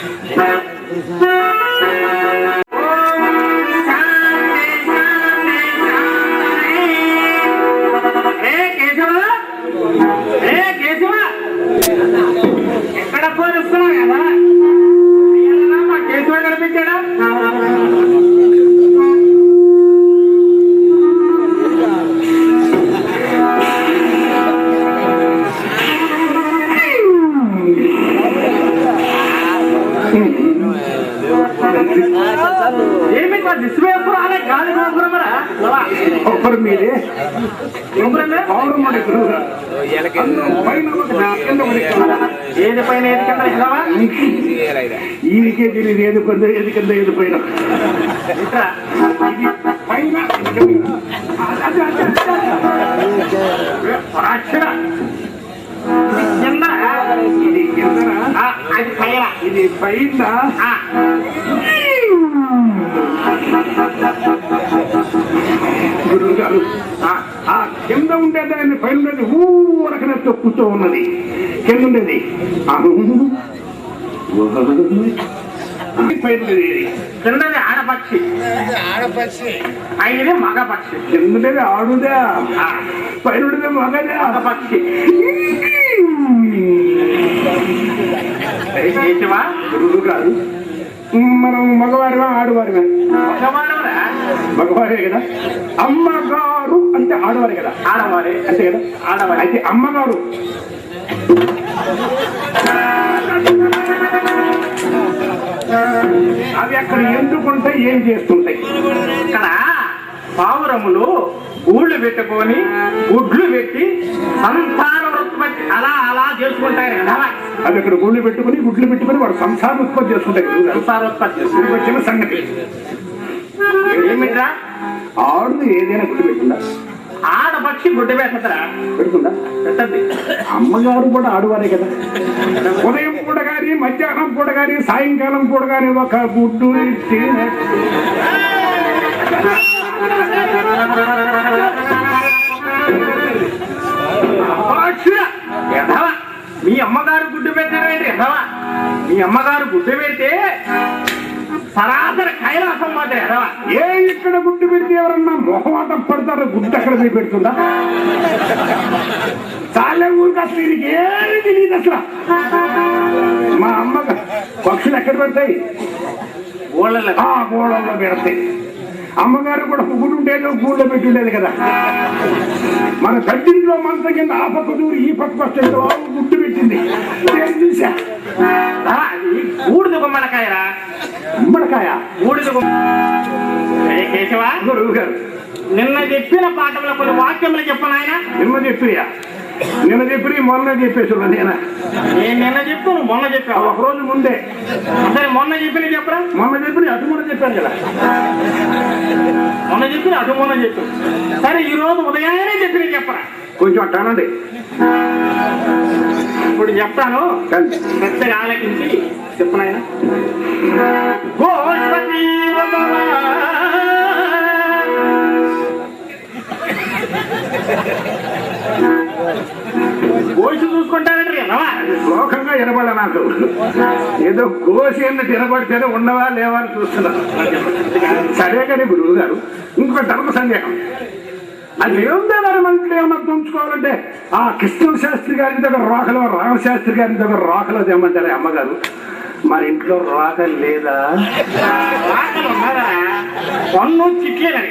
ఏ ఏమి దిశవేపురం అనే గాలి గోపురమరా కొబ్బరి మీదే గోపురమే పౌరం మన గురువుగారు. పైన ఒకటి, కింద ఒకటి. ఏది పైన ఏది కింద ఇస్తావా ఈయనకే తెలియదు ఏది కొంద ఏది కింద ఏది పైన ఇట్రా ఇది పైన అది పైన ఇది పైన ఆ, గురువు గారు ఆ, కింద ఉండే దాన్ని పైన ఉండేది ఊరకనే తొక్కుతూ ఉన్నది. కింద ఉండేది. కిందది ఆడపక్షి. పైనది మగ పక్షి కింద ఉండేది ఆడుదా? పైన మగదా? మగపక్షి. కేశవా గురువు మనం మగవారివా ఆడవారివా? మగవారే కదా. అమ్మగారు అంటే ఆడవారే కదా. ఆడవారే. అంతే కదా? ఆడవారే. అయితే అమ్మగారు. అవి అక్కడ ఎందుకుంటాయి ఏం చేస్తుంటాయి? ఇక్కడ పావురములు గూళ్ళు పెట్టుకొని గుడ్లు పెట్టి సంతాన అలా అలా అవి అక్కడ గుళ్ళు పెట్టుకుని గుడ్లు పెట్టుకుని వాడు సంసారం ఉత్పత్తి చేసుకుంటాయి వచ్చిన సంగతి. ఏమిట్రా? ఆడుది ఏదైనా గుడ్డు పెట్టుందా ఆడపక్షి గుడ్డ పెట్టరా పెడుతుందా పెట్టద్ది. అమ్మగారు కూడా ఆడవారే కదా. ఉదయం పూట కానీ మధ్యాహ్నం పూట కానీ సాయంకాలం పూట కానీ ఒక గుడ్డు అమ్మగారు గుడ్డు పెట్టారేంటి ఎడవ మీ అమ్మగారు గుడ్డు పెడితే సరాసరి కైలాసం మాట ఎడవ ఏ ఇక్కడ గుడ్డు పెడితే ఎవరన్నా మొహమాటం పడతారో గుడ్డు అక్కడ పోయి పెడుతుందా? చాలే ఊరికి అసలు దీనికి ఏమీ తెలియదు అసలు. మా అమ్మ పక్షులు ఎక్కడ పెడతాయి? ఊళ్ళలో ఆ గోడల్లో పెడతాయి. అమ్మగారు కూడా గుడి ఉండేది గూళ్ళో పెట్టి ఉండేది కదా. మన గడ్డింట్లో మంచం కింద ఆ పక్క దూరి ఈ పక్క వస్తే గుడ్డు పెట్టింది. నేను చూసా గుమ్మడికాయరా గుమ్మడికాయ కేశవా? గురువు గారు నిన్న చెప్పిన పాఠంలో కొన్ని వాక్యములు చెప్పను ఆయన నిన్న చెప్పియా నిన్న చెప్పి మొన్న చెప్పేసి నేనా. నేను నిన్న చెప్పు నువ్వు మొన్న చెప్పావు? ఒక రోజు ముందే. సరే మొన్న చెప్పిన చెప్పరా? మొన్న చెప్పి అటు కూడా చెప్పాను కదా. మొన్న చెప్పిన అటు మొన్న చెప్పు. సరే ఈ రోజు ఉదయాన్నే చెప్పిన చెప్పరా? కొంచెం అట్ట అనండి. ఇప్పుడు చెప్తాను. పెద్దగా ఆలకించి చెప్పనాయన శ్లోకంగా వినబడ నాకు. ఏదో కోసి అన్నట్టు వినబడితేనే ఉన్నవా లేవా అని చూస్తున్నా. సరే కానీ గురువు గారు ఇంకొక ధర్మ సందేహం. అది ఏముందేవారు మనకి ఏమన్నా తుంచుకోవాలంటే? ఆ కృష్ణ శాస్త్రి గారి దగ్గర రాకలో రామశాస్త్రి గారి దగ్గర రాకలో తెమ్మంటారే అమ్మగారు? మన ఇంట్లో రాక లేదా? పన్ను చిట్లేదని.